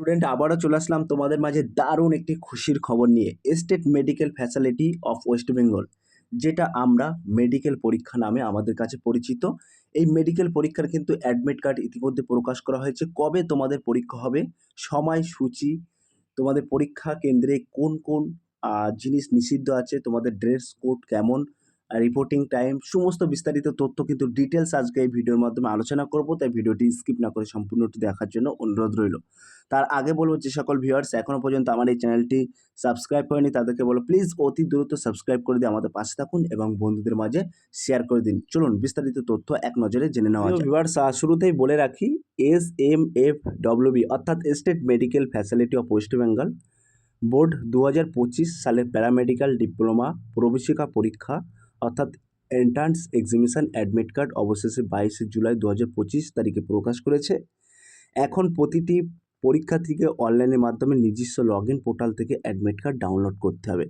Student আবারও চলে আসলাম তোমাদের মাঝে দারুণ একটি খুশির খবর নিয়ে। State medical facility of West Bengal যেটা আমরা মেডিকেল পরীক্ষা নামে আমাদের কাছে পরিচিত। এই মেডিকেল পরীক্ষার কিন্তু অ্যাডমিট কার্ড ইতিমধ্যে প্রকাশ করা হয়েছে। কবে তোমাদের পরীক্ষা হবে? সময়, সূচি, তোমাদের পরীক্ষা কেন্দ্রে কোন কোন জিনিস নিষিদ্ধ আছে? তোমাদের ড্রেস কোড কেমন? রিপোর্টিং টাইম সমস্ত বিস্তারিত তথ্য কিন্তু ডিটেলস আজকে এই ভিডিওর মাধ্যমে আলোচনা করব, তাই ভিডিওটি স্কিপ না করে সম্পূর্ণটি দেখার জন্য অনুরোধ রইল। তার আগে বলব যে সকল ভিউয়ার্স এখনও পর্যন্ত আমার এই চ্যানেলটি সাবস্ক্রাইব করেনি, তাদেরকে বলো প্লিজ অতি দ্রুত সাবস্ক্রাইব করে দিয়ে আমাদের পাশে থাকুন এবং বন্ধুদের মাঝে শেয়ার করে দিন। চলুন বিস্তারিত তথ্য এক নজরে জেনে নেওয়া ভিউয়ার্স শুরুতেই বলে রাখি এস এম এফ ডব্লিউবি অর্থাৎ state medical facility of West Bengal board দু হাজার পঁচিশ সালের প্যারামেডিক্যাল ডিপ্লোমা প্রবেশিকা পরীক্ষা অর্থাৎ এন্ট্রান্স এক্সামিনেশন অ্যাডমিট কার্ড অবশেষে বাইশে জুলাই দু হাজার পঁচিশ তারিখে প্রকাশ করেছে। এখন প্রতিটি পরীক্ষার্থীকে অনলাইনের মাধ্যমে নিজস্ব লগ ইন পোর্টাল থেকে অ্যাডমিট কার্ড ডাউনলোড করতে হবে।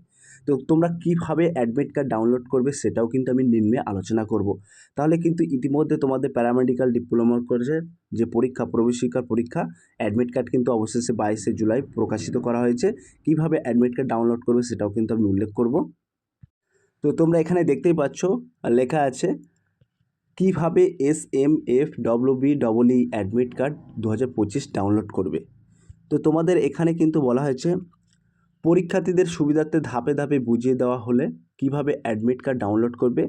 তো তোমরা কীভাবে অ্যাডমিট কার্ড ডাউনলোড করবে সেটাও কিন্তু আমি নিম্নে আলোচনা করব। তাহলে কিন্তু ইতিমধ্যে তোমাদের প্যারামেডিক্যাল ডিপ্লোমা করেছে, যে পরীক্ষা, প্রবেশিকার পরীক্ষা অ্যাডমিট কার্ড কিন্তু অবশেষে বাইশে জুলাই প্রকাশিত করা হয়েছে। কীভাবে অ্যাডমিট কার্ড ডাউনলোড করবে সেটাও কিন্তু আমি উল্লেখ করব। তো তোমরা এখানে দেখতেই পাচ্ছ লেখা আছে, কীভাবে S M F W B double E admit card দু হাজার পঁচিশ ডাউনলোড করবে। তো তোমাদের এখানে কিন্তু বলা হয়েছে, পরীক্ষার্থীদের সুবিধার্থে ধাপে ধাপে বুঝিয়ে দেওয়া হলে কীভাবে অ্যাডমিট কার্ড ডাউনলোড করবে,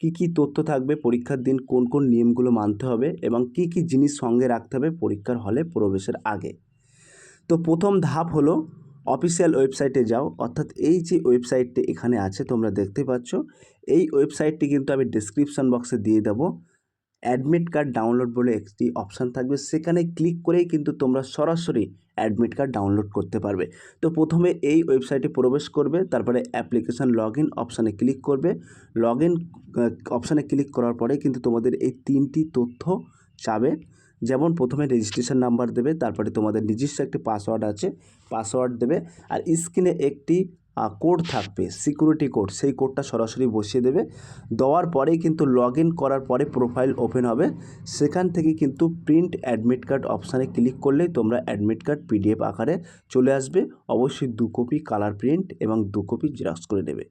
কি কি তথ্য থাকবে পরীক্ষার দিন, কোন কোন নিয়মগুলো মানতে হবে এবং কি কি জিনিস সঙ্গে রাখতে হবে পরীক্ষার হলে প্রবেশের আগে। তো প্রথম ধাপ হলো অফিসিয়াল ওয়েবসাইটে যাও, অর্থাৎ এই যে ওয়েবসাইটটি এখানে আছে, তোমরা দেখতে পাচ্ছ, এই ওয়েবসাইটটি কিন্তু আমি ডিসক্রিপশান বক্সে দিয়ে দেবো। অ্যাডমিট কার্ড ডাউনলোড বলে একটি অপশান থাকবে, সেখানে ক্লিক করেই কিন্তু তোমরা সরাসরি অ্যাডমিট কার্ড ডাউনলোড করতে পারবে। তো প্রথমে এই ওয়েবসাইটে প্রবেশ করবে, তারপরে অ্যাপ্লিকেশান লগ ইন অপশানে ক্লিক করবে। লগ ইন অপশানে ক্লিক করার পরে কিন্তু তোমাদের এই তিনটি তথ্য চাবে। যেমন প্রথমে রেজিস্ট্রেশন নাম্বার দেবে, তারপরে তোমাদের নিজস্ব একটি পাসওয়ার্ড আছে পাসওয়ার্ড দেবে, আর স্ক্রিনে একটি কোড থাকবে সিকিউরিটি কোড সেই কোডটা সরাসরি বসিয়ে দেবে। দেওয়ার পরেই কিন্তু লগ ইন করার পরে প্রোফাইল ওপেন হবে। সেখান থেকে কিন্তু প্রিন্ট অ্যাডমিট কার্ড অপশানে ক্লিক করলেই তোমরা অ্যাডমিট কার্ড পিডিএফ আকারে চলে আসবে। অবশ্যই দু কপি কালার প্রিন্ট এবং দু কপি জেরক্স করে দেবে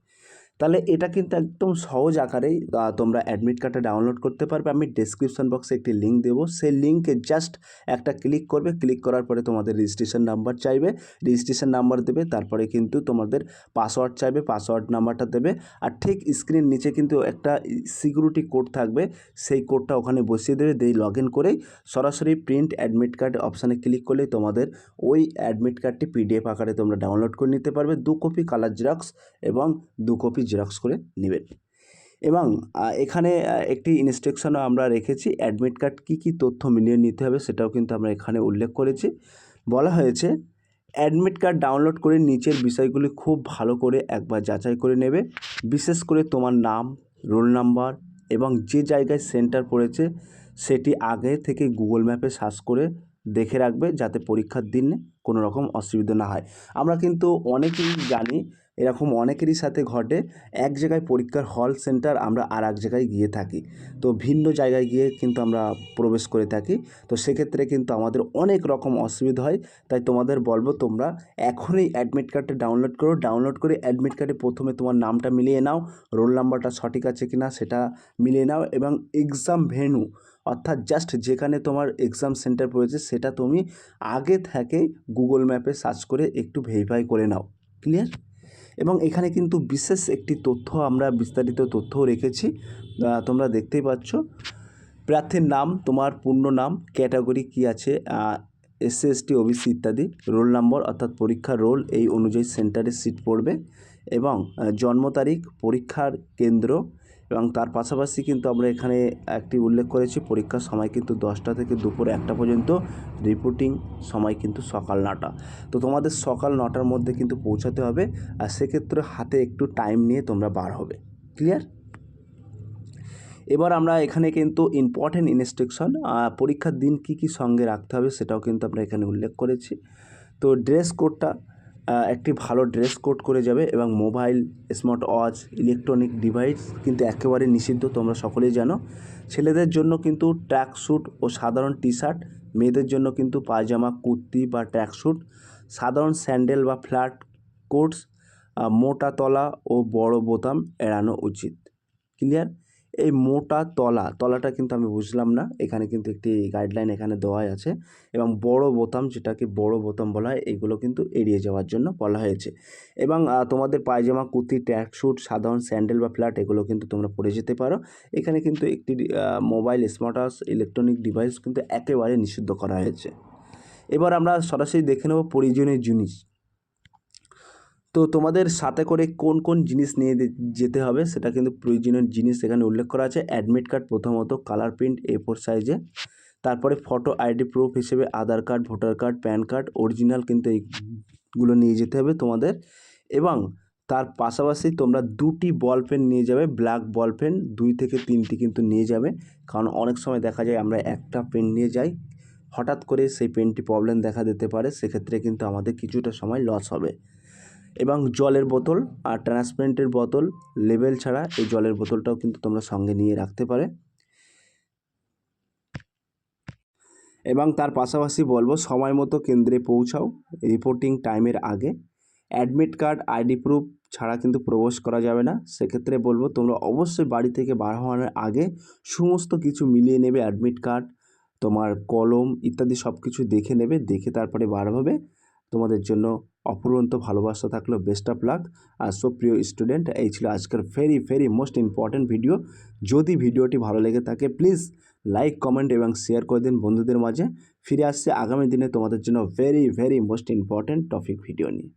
তাহলে এটা কিন্তু একদম সহজ আকারেই তোমরা অ্যাডমিট কার্ডটা ডাউনলোড করতে পারবে। আমি ডেসক্রিপশন বক্সে একটি লিঙ্ক দেবো। সেই লিঙ্কে জাস্ট একটা ক্লিক করবে। ক্লিক করার পরে তোমাদের রেজিস্ট্রেশন নাম্বার চাইবে। রেজিস্ট্রেশন নাম্বার দেবে, তারপরে কিন্তু তোমাদের পাসওয়ার্ড চাইবে পাসওয়ার্ড নাম্বারটা দেবে। আর ঠিক স্ক্রিন নিচে কিন্তু একটা সিকিউরিটি কোড থাকবে। সেই কোডটা ওখানে বসিয়ে দেবে। দিয়ে লগ ইন করেই সরাসরি প্রিন্ট অ্যাডমিট কার্ড অপশানে ক্লিক করলেই তোমাদের ওই অ্যাডমিট কার্ডটি পিডিএফ আকারে তোমরা ডাউনলোড করে নিতে পারবে। দু কপি কালার জেরক্স এবং দু কপি জেরক্স করে নেবেন। এবং এখানে একটি ইনস্ট্রাকশনও আমরা রেখেছি অ্যাডমিট কার্ড কী কী তথ্য মিলিয়ে নিতে হবে সেটাও কিন্তু আমরা এখানে উল্লেখ করেছি। বলা হয়েছে অ্যাডমিট কার্ড ডাউনলোড করে নিচের বিষয়গুলি খুব ভালো করে একবার যাচাই করে নেবে। বিশেষ করে তোমার নাম রোল নাম্বার এবং যে জায়গায় সেন্টার পড়েছে সেটি আগে থেকে গুগল ম্যাপে সার্চ করে দেখে রাখবে যাতে পরীক্ষার দিনে কোনো রকম অসুবিধা না হয়। আমরা কিন্তু অনেকেই জানি এরকম অনেকেরই সাথে ঘটে। এক জায়গায় পরীক্ষার হল সেন্টার আমরা আর এক জায়গায় গিয়ে থাকি। তো ভিন্ন জায়গায় গিয়ে কিন্তু আমরা প্রবেশ করে থাকি। তো সেক্ষেত্রে কিন্তু আমাদের অনেক রকম অসুবিধা হয়। তাই তোমাদের বলব তোমরা এখনই অ্যাডমিট কার্ডটা ডাউনলোড করো। ডাউনলোড করে অ্যাডমিট কার্ডে প্রথমে তোমার নামটা মিলিয়ে নাও। রোল নাম্বারটা সঠিক আছে কি না সেটা মিলিয়ে নাও এবং এক্সাম ভেনু অর্থাৎ জাস্ট যেখানে তোমার এক্সাম সেন্টার পড়েছে সেটা তুমি আগে থেকে গুগল ম্যাপে সার্চ করে একটু ভেরিফাই করে নাও। ক্লিয়ার এবং এখানে কিন্তু বিশেষ একটি তথ্য আমরা বিস্তারিত তথ্য রেখেছি। তোমরা দেখতেই পাচ্ছ। প্রার্থীর নাম, তোমার পূর্ণ নাম, ক্যাটাগরি কি আছে এসসি এসটি ওবিসি ইত্যাদি, রোল নম্বর অর্থাৎ পরীক্ষার রোল এই অনুযায়ী সেন্টারে সিট পড়বে এবং জন্ম তারিখ, পরীক্ষার কেন্দ্র এবং তার পাশাপাশি কিন্তু আমরা এখানে একটি উল্লেখ করেছি, পরীক্ষার সময় কিন্তু দশটা থেকে দুপুর একটা পর্যন্ত রিপোর্টিং সময় কিন্তু সকাল নটা। তো তোমাদের সকাল নটার মধ্যে কিন্তু পৌঁছাতে হবে আর সেক্ষেত্রে হাতে একটু টাইম নিয়ে তোমরা বার হবে। ক্লিয়ার এবার আমরা এখানে কিন্তু ইম্পর্টেন্ট ইনস্ট্রাকশন পরীক্ষার দিন কি কি সঙ্গে রাখতে হবে সেটাও কিন্তু আমরা এখানে উল্লেখ করেছি। তো ড্রেস কোডটা একটি ভালো ড্রেস কোড করে যাবে এবং mobile smart watch electronic device কিন্তু একেবারে নিষিদ্ধ তোমরা সকলেই জানো। ছেলেদের জন্য কিন্তু ট্র্যাক স্যুট ও সাধারণ টি শার্ট মেয়েদের জন্য কিন্তু পায়জামা, কুর্তি বা ট্র্যাকস্যুট সাধারণ স্যান্ডেল বা ফ্ল্যাট কোটস মোটা তলা ও বড় বোতাম এড়ানো উচিত। ক্লিয়ার এই মোটা তলা, তলাটা কিন্তু আমি বুঝলাম না। এখানে কিন্তু একটি গাইডলাইন এখানে দেওয়াই আছে এবং বড় বোতাম যেটাকে বড় বোতাম বলা হয়, এগুলো কিন্তু এড়িয়ে যাওয়ার জন্য বলা হয়েছে। এবং তোমাদের পায়জামা, কুর্তি ট্র্যাকস্যুট সাধারণ স্যান্ডেল বা ফ্ল্যাট এগুলো কিন্তু তোমরা পরে যেতে পারো। এখানে কিন্তু একটি মোবাইল স্মার্টওয়াচ ইলেকট্রনিক ডিভাইস কিন্তু একেবারে নিষিদ্ধ করা হয়েছে। এবার আমরা সরাসরি দেখে নেব প্রয়োজনীয় জিনিস। তো তোমাদের সাথে করে কোন কোন জিনিস নিয়ে যেতে হবে সেটা কিন্তু প্রয়োজনীয় জিনিস এখানে উল্লেখ করা আছে। অ্যাডমিট কার্ড প্রথমত কালার প্রিন্ট এ ফোর সাইজে তারপরে ফটো আইডি প্রুফ হিসেবে Aadhaar card voter card PAN card original কিন্তু এইগুলো নিয়ে যেতে হবে তোমাদের। এবং তার পাশাপাশি তোমরা দুটি বল পেন নিয়ে যাবে ব্ল্যাক বল পেন দুই থেকে তিনটি কিন্তু নিয়ে যাবে। কারণ অনেক সময় দেখা যায় আমরা একটা পেন নিয়ে যাই, হঠাৎ করে সেই পেনটি প্রবলেম দেখা দিতে পারে, সেক্ষেত্রে কিন্তু আমাদের কিছুটা সময় লস হবে। এবং জলের বোতল আর ট্রান্সপারেন্টের বোতল, লেবেল ছাড়া এই জলের বোতলটাও কিন্তু তোমরা সঙ্গে নিয়ে রাখতে পারে। এবং তার পাশাপাশি বলব, সময় মতো কেন্দ্রে পৌঁছাও রিপোর্টিং টাইমের আগে। অ্যাডমিট কার্ড, আইডি প্রুফ ছাড়া কিন্তু প্রবেশ করা যাবে না। সেক্ষেত্রে বলব, তোমরা অবশ্যই বাড়ি থেকে বার হওয়ার আগে সমস্ত কিছু মিলিয়ে নেবে। অ্যাডমিট কার্ড, তোমার কলম ইত্যাদি সব কিছু দেখে নেবে, দেখে তারপরে বার হবে। তোমাদের জন্য অপুরন্ত ভালোবাসা থাকল বেস্ট অফ লাক আর সব প্রিয় স্টুডেন্ট এই ছিল আজকের very very most important video যদি ভিডিওটি ভালো লেগে থাকে প্লিজ লাইক কমেন্ট এবং শেয়ার করে দিন বন্ধুদের মাঝে। ফিরে আসছে আগামী দিনে তোমাদের জন্য very very most important topic video নিয়ে।